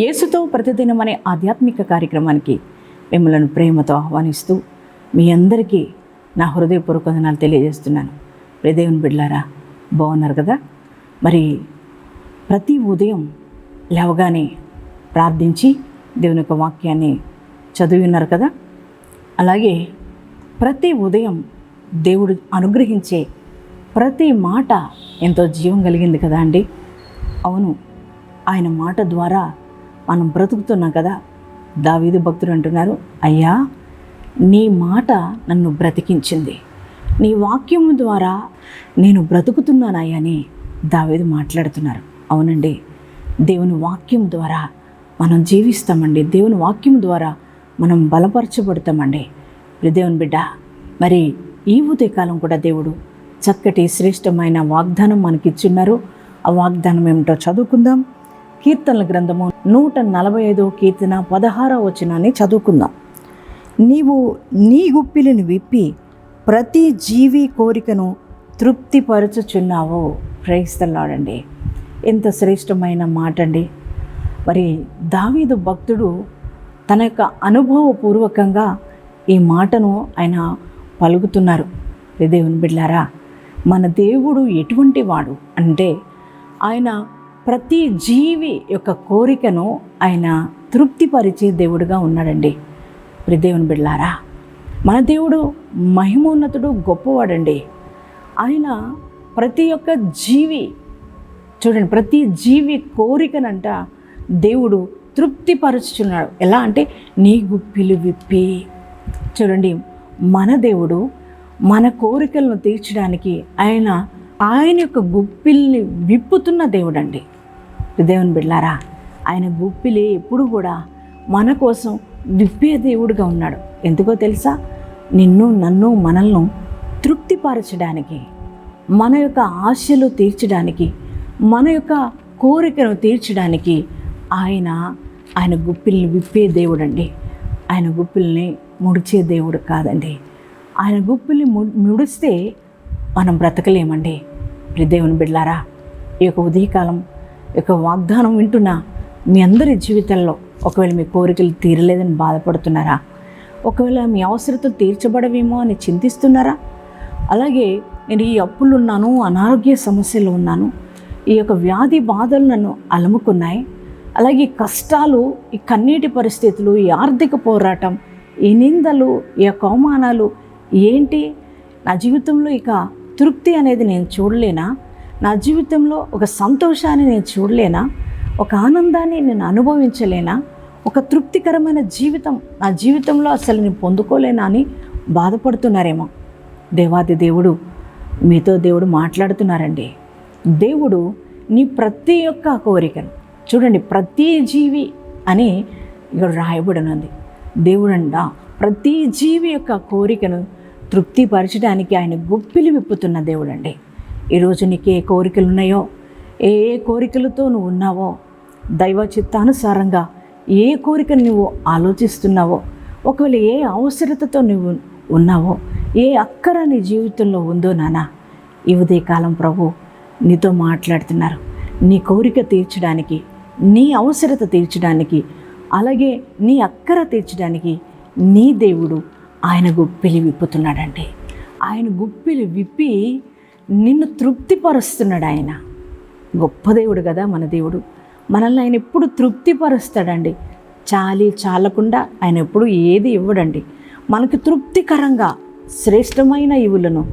యేసుతో ప్రతిదినం అనే ఆధ్యాత్మిక కార్యక్రమానికి మిమ్మల్ని ప్రేమతో ఆహ్వానిస్తూ మీ అందరికీ నా హృదయపూర్వక వందనాలు తెలియజేస్తున్నాను. దేవుని బిడ్లారా బాగున్నారు కదా? మరి ప్రతి ఉదయం లేవగానే ప్రార్థించి దేవుని యొక్క వాక్యాన్ని చదివి ఉన్నారు కదా? అలాగే ప్రతి ఉదయం దేవుడు అనుగ్రహించే ప్రతి మాట ఎంతో జీవం కలిగింది కదా అండి? అవును ఆయన మాట ద్వారా మనం బ్రతుకుతున్నాం కదా. దావీదు భక్తులు అంటున్నారు అయ్యా నీ మాట నన్ను బ్రతికించింది. నీ వాక్యం ద్వారా నేను బ్రతుకుతున్నానయ్యని దావేది దావీదు మాట్లాడుతున్నారు. అవునండి దేవుని వాక్యం ద్వారా మనం జీవిస్తామండి. దేవుని వాక్యం ద్వారా మనం బలపరచబడతామండి. దేవుని బిడ్డ మరి ఈ ఉదయకాలం కూడా దేవుడు చక్కటి శ్రేష్టమైన వాగ్దానం మనకిచ్చున్నారు. ఆ వాగ్దానం ఏమిటో చదువుకుందాం. కీర్తనల గ్రంథము నూట నలభై ఐదో కీర్తన పదహారవ వచనాన్ని చదువుకుందాం. నీవు నీ గుప్పిలిని విప్పి ప్రతి జీవి కోరికను తృప్తిపరచుచున్నావు. ప్రయత్నిస్తున్నాడండి ఎంత శ్రేష్టమైన మాట అండి మరి దావీదు భక్తుడు తన యొక్క అనుభవపూర్వకంగా ఈ మాటను ఆయన పలుకుతున్నారు. దేవుని బిడ్డారా మన దేవుడు ఎటువంటి వాడు అంటే ఆయన ప్రతి జీవి యొక్క కోరికను ఆయన తృప్తిపరిచే దేవుడుగా ఉన్నాడండి. ప్రియ దేవుని బిడ్లారా మన దేవుడు మహిమోన్నతుడు గొప్పవాడండి. ఆయన ప్రతి ఒక్క జీవి చూడండి ప్రతి జీవి కోరికనంట దేవుడు తృప్తిపరుచుచున్నాడు. ఎలా అంటే నీ గుప్పిలు విప్పి చూడండి మన దేవుడు మన కోరికలను తీర్చడానికి ఆయన ఆయన యొక్క గుప్పిల్ని విప్పుతున్న దేవుడండి. దేవుని బిడ్లారా ఆయన గుప్పిలి ఎప్పుడు కూడా మన కోసం విప్పే దేవుడుగా ఉన్నాడు. ఎందుకో తెలుసా? నిన్ను నన్ను మనల్ని తృప్తిపరచడానికి మన యొక్క ఆశలు తీర్చడానికి మన యొక్క కోరికను తీర్చడానికి ఆయన ఆయన గుప్పిల్ని విప్పే దేవుడండి. ఆయన గుప్పిల్ని ముడిచే దేవుడు కాదండి. ఆయన గుప్పిల్ని ము ముడిస్తే మనం బ్రతకలేమండి. ప్రియ దేవుని బిడ్లారా ఈ యొక్క ఉదయకాలం ఈ యొక్క వాగ్దానం వింటున్న మీ అందరి జీవితంలో ఒకవేళ మీ కోరికలు తీరలేదని బాధపడుతున్నారా? ఒకవేళ మీ అవసరతలు తీర్చబడవేమో అని చింతిస్తున్నారా? అలాగే నేను ఈ అప్పులు ఉన్నాను అనారోగ్య సమస్యలు ఉన్నాను ఈ యొక్క వ్యాధి బాధలు నన్ను అలముకున్నాయి అలాగే కష్టాలు ఈ కన్నీటి పరిస్థితులు ఈ ఆర్థిక పోరాటం ఈ నిందలు ఈ యొక్క అవమానాలు ఏంటి? నా జీవితంలో ఇక తృప్తి అనేది నేను చూడలేనా? నా జీవితంలో ఒక సంతోషాన్ని నేను చూడలేనా? ఒక ఆనందాన్ని నేను అనుభవించలేనా? ఒక తృప్తికరమైన జీవితం నా జీవితంలో అసలు నేను పొందుకోలేనా అని బాధపడుతున్నారేమో. దేవాది దేవుడు మీతో దేవుడు మాట్లాడుతున్నారండి. దేవుడు నీ ప్రతి ఒక్క కోరికను చూడండి ప్రతి జీవి అని ఇక్కడ రాయబడినది. దేవుడంట ప్రతి జీవి యొక్క కోరికను తృప్తిపరచడానికి ఆయన గుప్పిలు విప్పుతున్న దేవుడు అండి ఈరోజు నీకు ఏ కోరికలు ఉన్నాయో ఏ ఏ కోరికలతో నువ్వు ఉన్నావో దైవ చిత్తానుసారంగా ఏ కోరికను నువ్వు ఆలోచిస్తున్నావో ఒకవేళ ఏ అవసరతతో నువ్వు ఉన్నావో ఏ అక్కర నీ జీవితంలో ఉందో నానా ఈ ఉదయకాలం ప్రభు నీతో మాట్లాడుతున్నారు. నీ కోరిక తీర్చడానికి నీ అవసరత తీర్చడానికి అలాగే నీ అక్కర తీర్చడానికి నీ దేవుడు ఆయన గుప్పిలి విప్పుతున్నాడండి. ఆయన గుప్పిలి విప్పి నిన్ను తృప్తిపరుస్తున్నాడు ఆయన. గొప్ప దేవుడు కదా మన దేవుడు. మనల్ని ఆయన ఎప్పుడు తృప్తిపరుస్తాడండి. చాలి చాలకుండా ఆయన ఎప్పుడు ఏది ఇవ్వడండి. మనకు తృప్తికరంగా శ్రేష్టమైన ఇవులను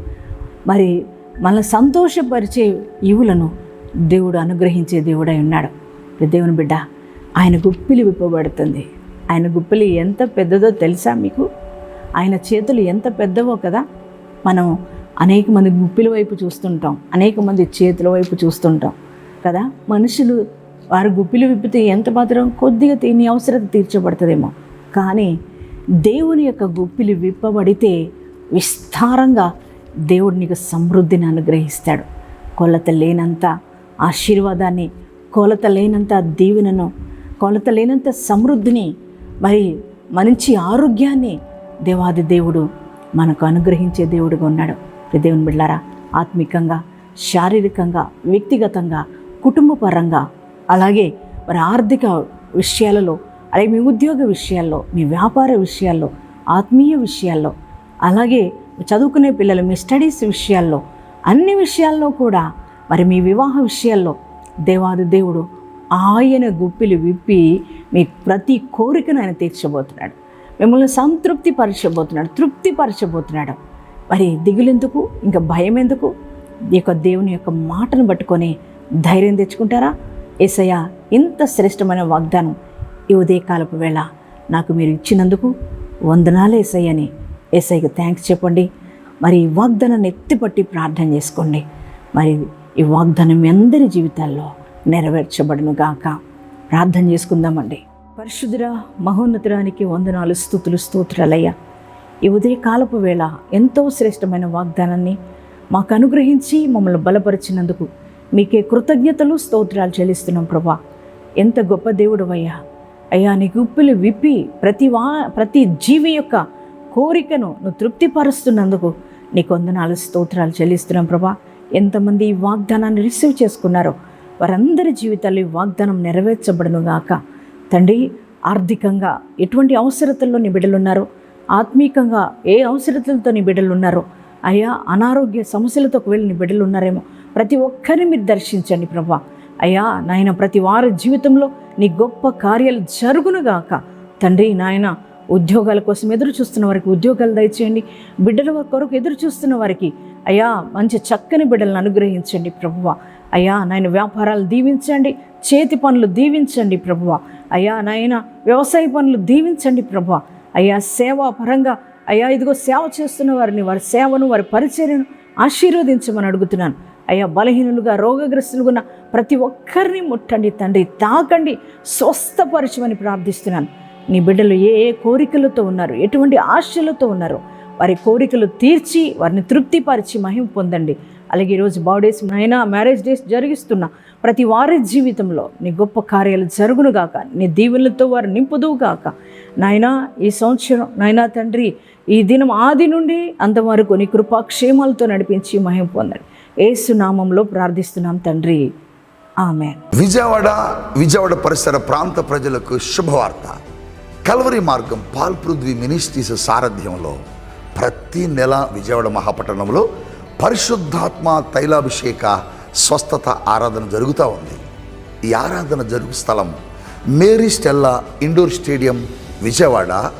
మరి మన సంతోషపరిచే ఇవులను దేవుడు అనుగ్రహించే దేవుడై ఉన్నాడు. దేవుని బిడ్డ ఆయన గుప్పిలి విప్పబడుతుంది. ఆయన గుప్పిలి ఎంత పెద్దదో తెలుసా మీకు? ఆయన చేతులు ఎంత పెద్దవో కదా మనం అనేక మంది గుప్పిల వైపు చూస్తుంటాం అనేక మంది చేతుల వైపు చూస్తుంటాం కదా? మనుషులు వారు గుప్పిలు విప్పితే ఎంత మాత్రం కొద్దిగా తిని అవసరత తీర్చబడుతుందేమో. కానీ దేవుని యొక్క గుప్పిలు విప్పబడితే విస్తారంగా దేవుడు నీకు సమృద్ధిని అనుగ్రహిస్తాడు. కొలత లేనంత ఆశీర్వాదాన్ని కొలత లేనంత దీవెనను కొలత లేనంత సమృద్ధిని మరి మంచి ఆరోగ్యాన్ని దేవాది దేవుడు మనకు అనుగ్రహించే దేవుడుగా ఉన్నాడు. దేవుని బిడ్డారా ఆత్మికంగా శారీరకంగా వ్యక్తిగతంగా కుటుంబపరంగా అలాగే మరి ఆర్థిక విషయాలలో అలాగే మీ ఉద్యోగ విషయాల్లో మీ వ్యాపార విషయాల్లో ఆత్మీయ విషయాల్లో అలాగే చదువుకునే పిల్లలు మీ స్టడీస్ విషయాల్లో అన్ని విషయాల్లో కూడా మరి మీ వివాహ విషయాల్లో దేవాది దేవుడు ఆయన గుప్పిలు విప్పి మీ ప్రతి కోరికను ఆయన తీర్చబోతున్నాడు. మిమ్మల్ని సంతృప్తి పరచబోతున్నాడు తృప్తి పరచబోతున్నాడు. మరి దిగులెందుకు? ఇంకా భయం ఎందుకు ఈ యొక్క దేవుని యొక్క మాటను పట్టుకొని ధైర్యం తెచ్చుకుంటారా? ఏసయ్య ఇంత శ్రేష్టమైన వాగ్దానం ఈ ఉదయకాలపు వేళ నాకు మీరు ఇచ్చినందుకు వందనాలు ఏసయ్యని. ఏసయ్యకి థ్యాంక్స్ చెప్పండి. మరి ఈ వాగ్దానాన్ని ఎత్తిపట్టి ప్రార్థన చేసుకోండి. మరి ఈ వాగ్దానం మీ అందరి జీవితాల్లో నెరవేర్చబడును గాక. ప్రార్థన చేసుకుందామండి. పరిశుద్ధుర మహోన్నతురానికి వందనాలు స్థుతులు స్తోత్రాలయ్యా. ఈ ఉదయకాలపు వేళ ఎంతో శ్రేష్టమైన వాగ్దానాన్ని మాకు అనుగ్రహించి మమ్మల్ని బలపరిచినందుకు మీకే కృతజ్ఞతలు స్తోత్రాలు చెల్లిస్తున్నాం ప్రభా. ఎంత గొప్ప దేవుడు అయ్యా అయ్యా నీ గుప్పిలు విప్పి ప్రతి వా ప్రతి జీవి యొక్క కోరికను నువ్వు తృప్తిపరుస్తున్నందుకు నీకు వందనాలు స్తోత్రాలు చెల్లిస్తున్నాం ప్రభా. ఎంతమంది ఈ వాగ్దానాన్ని రిసీవ్ చేసుకున్నారో వారందరి జీవితాలు ఈ వాగ్దానం నెరవేర్చబడను గాక. తండ్రి ఆర్థికంగా ఎటువంటి అవసరతల్లో నీ బిడ్డలున్నారో? ఆత్మీకంగా ఏ అవసరతలతో నీ బిడ్డలు ఉన్నారో అయ్యా అనారోగ్య సమస్యలతో ఒకవేళ నీ బిడ్డలు ఉన్నారేమో ప్రతి ఒక్కరిని మీరు దర్శించండి ప్రభా. అయ్యా నాయన ప్రతి వారి జీవితంలో నీ గొప్ప కార్యాలు జరుగునుగాక తండ్రి నాయన ఉద్యోగాల కోసం ఎదురు చూస్తున్న వారికి ఉద్యోగాలు దయచేయండి. బిడ్డల కొరకు ఎదురు చూస్తున్న వారికి అయ్యా మంచి చక్కని బిడ్డలను అనుగ్రహించండి ప్రభువ అయ్యా నాయన వ్యాపారాలు దీవించండి చేతి పనులు దీవించండి ప్రభువ అయ్యా నాయన వ్యవసాయ పనులు దీవించండి ప్రభా. అయ్యా సేవా పరంగా అయ్యా ఇదిగో సేవ చేస్తున్న వారిని వారి సేవను వారి పరిచర్యను ఆశీర్వదించమని అడుగుతున్నాను. అయ్యా బలహీనులుగా రోగగ్రస్తులుగా ఉన్న ప్రతి ఒక్కరిని ముట్టండి తండ్రి తాకండి స్వస్థపరచమని ప్రార్థిస్తున్నాను. నీ బిడ్డలు ఏ ఏ కోరికలతో ఉన్నారు ఎటువంటి ఆశలతో ఉన్నారో వారి కోరికలు తీర్చి వారిని తృప్తిపరిచి మహిమ పొందండి. అలాగే ఈరోజు బర్త్డేస్ అయినా మ్యారేజ్ డేస్ జరిగిస్తున్న ప్రతి వారి జీవితంలో నీ గొప్ప కార్యాలు జరుగునుగాక నీ దీవెనలతో వారు నింపుదువుగాక నాయనా ఈ సంవత్సరం నాయనా తండ్రి ఈ దినం ఆది నుండి అంతవరకు నీ కృపాక్షేమాలతో నడిపించి మహిం పొందండి. ఏసు నామంలో ప్రార్థిస్తున్నాం తండ్రి. ఆమె విజయవాడ విజయవాడ పరిసర ప్రాంత ప్రజలకు శుభవార్త. కల్వరి మార్గం పాల్పృథ్వీ మినిస్ట్రీస్ సారథ్యంలో ప్రతి నెల విజయవాడ మహాపట్టణంలో పరిశుద్ధాత్మ తైలాభిషేక స్వస్థత ఆరాధన జరుగుతూ ఉంది. ఈ ఆరాధన జరుగు స్థలం Mary Stella indoor stadium Vijayawada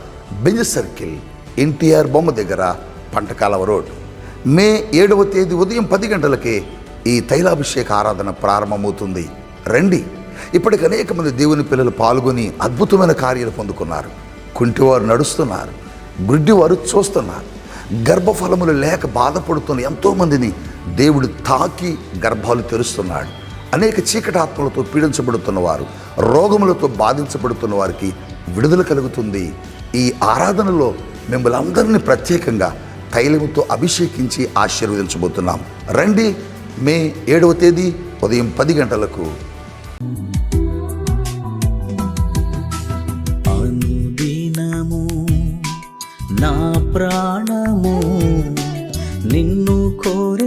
Benz circle NTR బొమ్మ దగ్గర పంటకాలవ రోడ్. మే ఏడవ తేదీ ఉదయం పది గంటలకే ఈ తైలాభిషేక ఆరాధన ప్రారంభమవుతుంది. రండి. ఇప్పటికి అనేక మంది దేవుని పిల్లలు పాల్గొని అద్భుతమైన కార్యాలు పొందుకున్నారు. కుంటివారు నడుస్తున్నారు. గుడ్డివారు చూస్తున్నారు. గర్భఫలములు లేక బాధపడుతున్న ఎంతోమందిని దేవుడు తాకి గర్భాలు తెరుస్తున్నాడు. అనేక చీకటి ఆత్మలతో పీడించబడుతున్న వారు రోగములతో బాధించబడుతున్న వారికి విడుదల కలుగుతుంది. ఈ ఆరాధనలో మిమ్మల్ని అందరినీ ప్రత్యేకంగా తైలముతో అభిషేకించి ఆశీర్వదించబోతున్నాం. రండి మే ఏడవ తేదీ ఉదయం పది గంటలకు. అనుదినము నా ప్రాణము నిన్ను కోరే